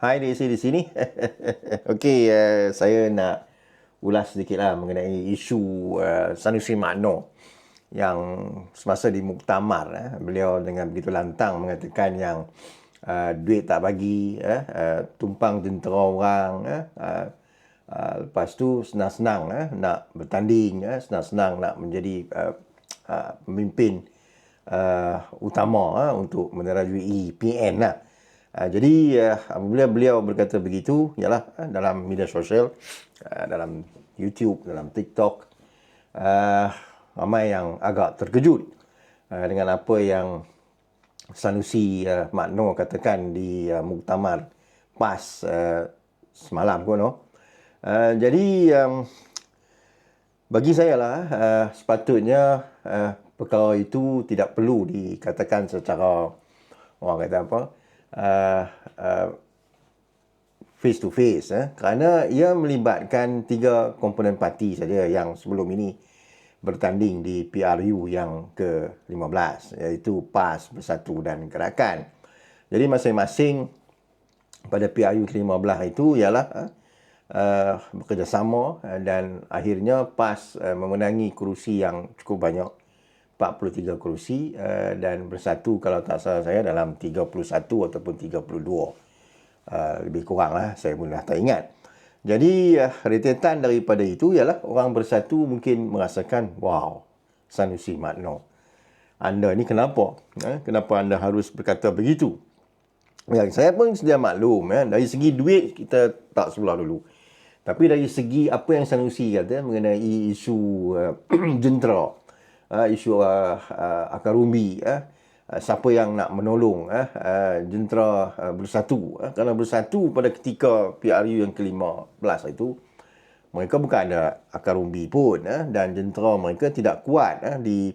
Hai Desi di sini. Okey, uh, saya nak ulas sedikit lah mengenai isu uh, Sanusi Makno yang semasa di Muktamar eh, beliau dengan begitu lantang mengatakan yang uh, duit tak bagi eh, uh, tumpang jentera orang eh, uh, uh, lepas tu senang-senang eh, nak bertanding eh, senang-senang nak menjadi uh, uh, pemimpin uh, utama eh, untuk menerajui PN lah. Uh, jadi uh, apabila beliau berkata begitu ialah uh, dalam media sosial uh, dalam YouTube dalam TikTok uh, ramai yang agak terkejut uh, dengan apa yang Sanusi uh, Makno katakan di uh, muktamar PAS uh, semalam kono. Uh, jadi um, bagi saya lah uh, sepatutnya uh, perkara itu tidak perlu dikatakan secara orang kata apa uh, uh, face to face eh, kerana ia melibatkan tiga komponen parti saja yang sebelum ini bertanding di PRU yang ke-15 iaitu PAS, Bersatu dan Gerakan. Jadi masing-masing pada PRU ke-15 itu ialah uh, bekerjasama dan akhirnya PAS uh, memenangi kerusi yang cukup banyak 43 kerusi uh, dan bersatu kalau tak salah saya dalam 31 ataupun 32 uh, lebih kurang lah saya pun dah tak ingat jadi uh, rentetan daripada itu ialah orang bersatu mungkin merasakan wow Sanusi Makno anda ni kenapa eh? kenapa anda harus berkata begitu yang saya pun sedia maklum eh? dari segi duit kita tak sebelah dulu tapi dari segi apa yang Sanusi kata mengenai isu uh, jentera uh, isu uh, uh, akar umbi uh, uh, siapa yang nak menolong uh, uh, jentera uh, bersatu uh, kerana bersatu pada ketika PRU yang ke-15 itu mereka bukan ada akar umbi pun uh, dan jentera mereka tidak kuat uh, di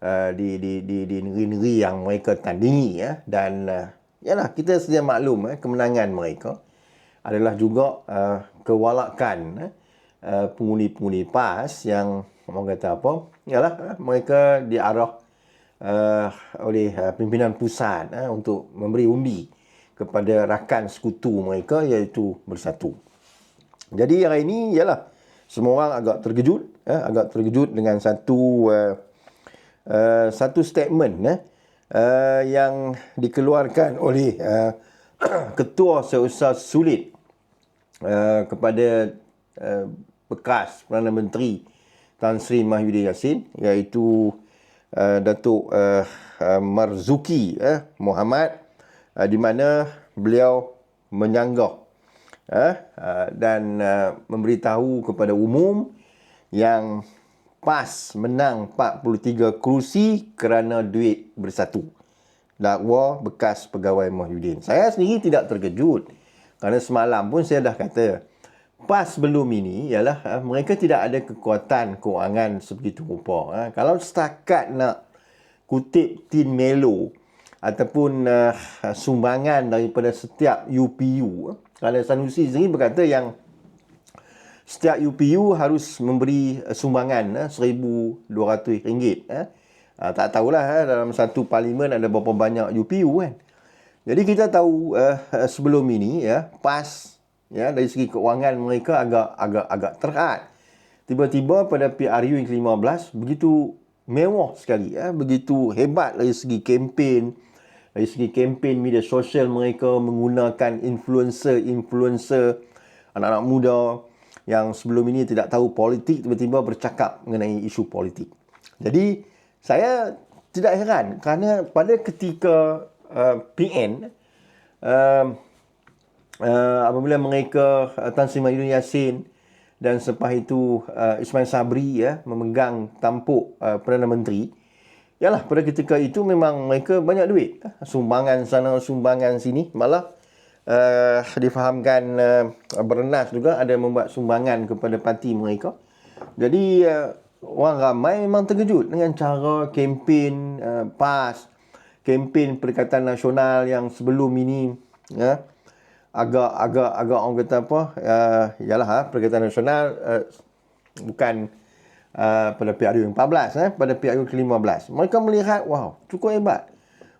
uh, di di di di negeri-negeri yang mereka tandingi uh, dan uh, yalah kita sedia maklum uh, kemenangan mereka adalah juga uh, kewalakan uh, pengundi-pengundi PAS yang orang kata apa? Ialah uh, mereka diarah uh, oleh uh, pimpinan pusat uh, untuk memberi undi kepada rakan sekutu mereka iaitu bersatu. Jadi hari ini ialah semua orang agak terkejut uh, agak terkejut dengan satu uh, uh, satu statement uh, uh, yang dikeluarkan oleh uh, ketua seusaha sulit uh, kepada uh, bekas Perdana Menteri Tan Sri Mahyudin Yassin iaitu uh, Datuk uh, uh, Marzuki uh, Muhammad uh, di mana beliau menyanggah uh, uh, dan uh, memberitahu kepada umum yang PAS menang 43 kerusi kerana duit bersatu. Dakwa bekas pegawai Mahyudin. Saya sendiri tidak terkejut kerana semalam pun saya dah kata PAS sebelum ini ialah ha, mereka tidak ada kekuatan kewangan sebegitu rupa. Ha. Kalau setakat nak kutip tin melo ataupun uh, sumbangan daripada setiap UPU, kalau Sanusi sendiri berkata yang setiap UPU harus memberi sumbangan RM1,200. Ha. Ha, tak tahulah ha, dalam satu parlimen ada berapa banyak UPU kan. Jadi kita tahu uh, sebelum ini ya PAS ya dari segi keuangan mereka agak agak agak terhad. Tiba-tiba pada PRU yang ke-15 begitu mewah sekali ya, begitu hebat dari segi kempen, dari segi kempen media sosial mereka menggunakan influencer-influencer anak-anak muda yang sebelum ini tidak tahu politik tiba-tiba bercakap mengenai isu politik. Jadi saya tidak heran kerana pada ketika uh, PN uh, uh, apabila mereka uh, Tan Sri Mahyudin Yassin dan selepas itu uh, Ismail Sabri ya memegang tampuk uh, Perdana Menteri yalah pada ketika itu memang mereka banyak duit. Sumbangan sana sumbangan sini malah uh, difahamkan uh, Bernas juga ada membuat sumbangan kepada parti mereka. Jadi uh, orang ramai memang terkejut dengan cara kempen uh, PAS kempen Perikatan Nasional yang sebelum ini ya agak agak agak orang kata apa uh, yalah ha, Perikatan Nasional uh, bukan uh, pada PRU yang 14 eh pada PRU ke-15 mereka melihat wow cukup hebat.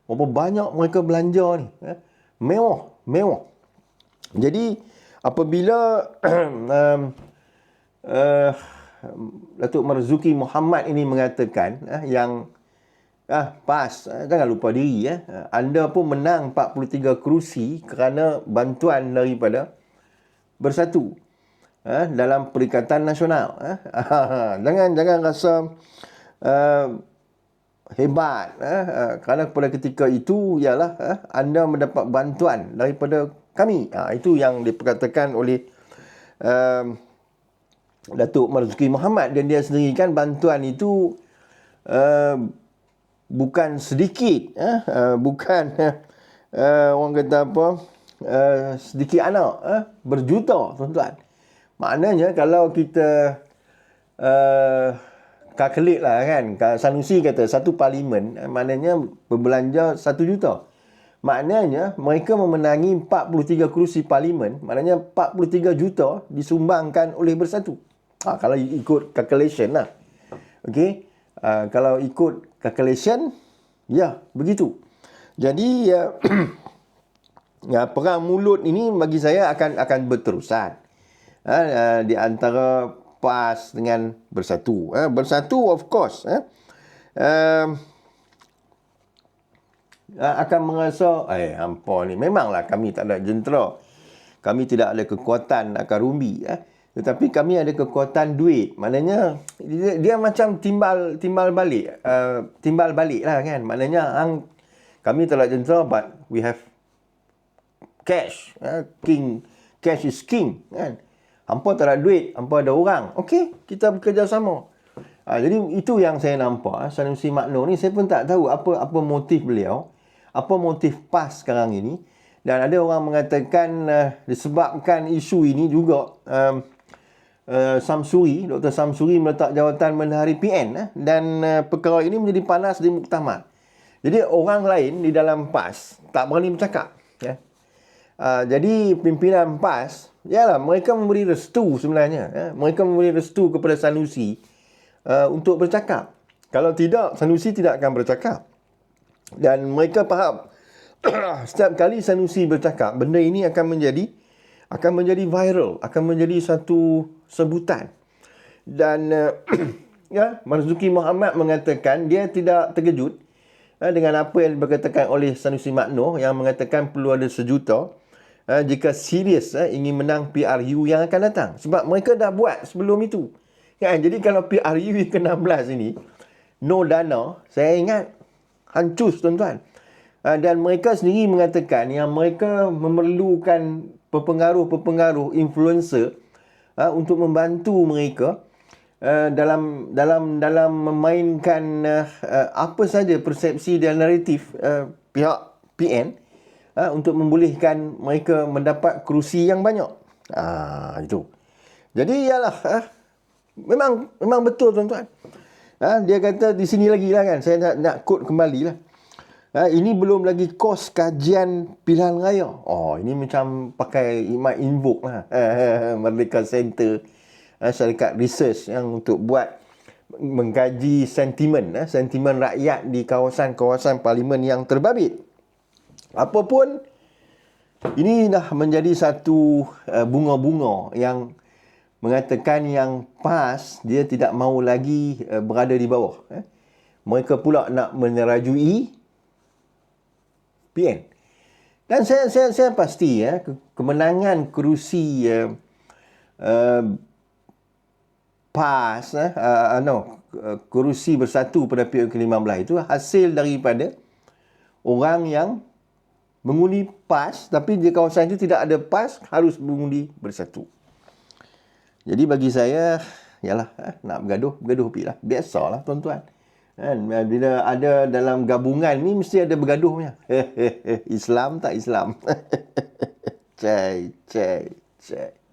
Berapa banyak mereka belanja ni eh? mewah mewah. Jadi apabila um, uh, Datuk Marzuki Muhammad ini mengatakan uh, yang ah PAS. Uh, jangan lupa diri ya uh, anda pun menang 43 kerusi kerana bantuan daripada bersatu uh, dalam perikatan nasional uh, jangan jangan rasa uh, hebat uh, kerana pada ketika itu ialah uh, anda mendapat bantuan daripada kami. Uh, itu yang diperkatakan oleh uh, Datuk Marzuki Muhammad dan dia sendiri kan bantuan itu uh, bukan sedikit uh, uh, bukan uh, orang kata apa uh, sedikit anak uh, berjuta tuan-tuan maknanya kalau kita uh, kalkulat lah kan Sanusi kata satu parlimen uh, maknanya berbelanja satu juta maknanya mereka memenangi 43 kerusi parlimen maknanya 43 juta disumbangkan oleh bersatu Ha, kalau ikut calculation lah. Okay. Uh, kalau ikut calculation, ya begitu. Jadi, uh, ya, perang mulut ini bagi saya akan akan berterusan. Uh, uh, di antara PAS dengan bersatu. Uh, bersatu of course. Uh, uh, akan merasa, eh hampa ni memanglah kami tak ada jentera. Kami tidak ada kekuatan akan rumbi. Eh. Tetapi kami ada kekuatan duit. Maknanya dia, dia macam timbal timbal balik. Uh, timbal balik lah kan. Maknanya ang, kami telah jentera but we have cash. Uh, king Cash is king. Kan? Hampa tak ada duit. Hampa ada orang. Okey, kita bekerjasama. Uh, jadi itu yang saya nampak. Uh, Sanusi Makno ni saya pun tak tahu apa apa motif beliau. Apa motif PAS sekarang ini. Dan ada orang mengatakan uh, disebabkan isu ini juga... Um, uh, Samsuri, Dr. Samsuri meletak jawatan Menteri PN eh, dan uh, perkara ini menjadi panas di muktamar. Jadi orang lain di dalam PAS tak berani bercakap. Ya. Uh, jadi pimpinan PAS, yalah mereka memberi restu sebenarnya. Ya. Mereka memberi restu kepada Sanusi uh, untuk bercakap. Kalau tidak, Sanusi tidak akan bercakap. Dan mereka faham setiap kali Sanusi bercakap, benda ini akan menjadi akan menjadi viral, akan menjadi satu sebutan. Dan uh, ya, Marzuki Muhammad mengatakan dia tidak terkejut uh, dengan apa yang dikatakan oleh Sanusi Makno yang mengatakan perlu ada sejuta uh, jika serius uh, ingin menang PRU yang akan datang. Sebab mereka dah buat sebelum itu. Ya, jadi kalau PRU ke-16 ini no dana, saya ingat hancur tuan-tuan. Uh, dan mereka sendiri mengatakan yang mereka memerlukan pepengaruh-pepengaruh influencer uh, untuk membantu mereka uh, dalam dalam dalam memainkan uh, uh, apa saja persepsi dan naratif uh, pihak PN uh, untuk membolehkan mereka mendapat kerusi yang banyak. Ah uh, itu. Jadi ialah uh, memang memang betul tuan-tuan. Uh, dia kata di sini lagi lah kan. Saya nak nak quote kembali lah. Ha, ini belum lagi kos kajian pilihan raya. Oh, ini macam pakai imat invoke lah. Merdeka Center, ha, syarikat research yang untuk buat mengkaji sentimen, ha, sentimen rakyat di kawasan-kawasan parlimen yang terbabit. Apapun, ini dah menjadi satu uh, bunga-bunga yang mengatakan yang PAS, dia tidak mahu lagi uh, berada di bawah. Eh. Mereka pula nak menerajui PN. Dan saya saya saya pasti ya kemenangan kerusi uh, uh, PAS uh, uh, no kerusi bersatu pada PN ke-15 itu hasil daripada orang yang mengundi PAS tapi di kawasan itu tidak ada PAS harus mengundi bersatu. Jadi bagi saya yalah nak bergaduh bergaduh pilah biasalah tuan-tuan. Kan? Bila ada dalam gabungan ni mesti ada bergaduhnya. Islam tak Islam. cai, cai, cai.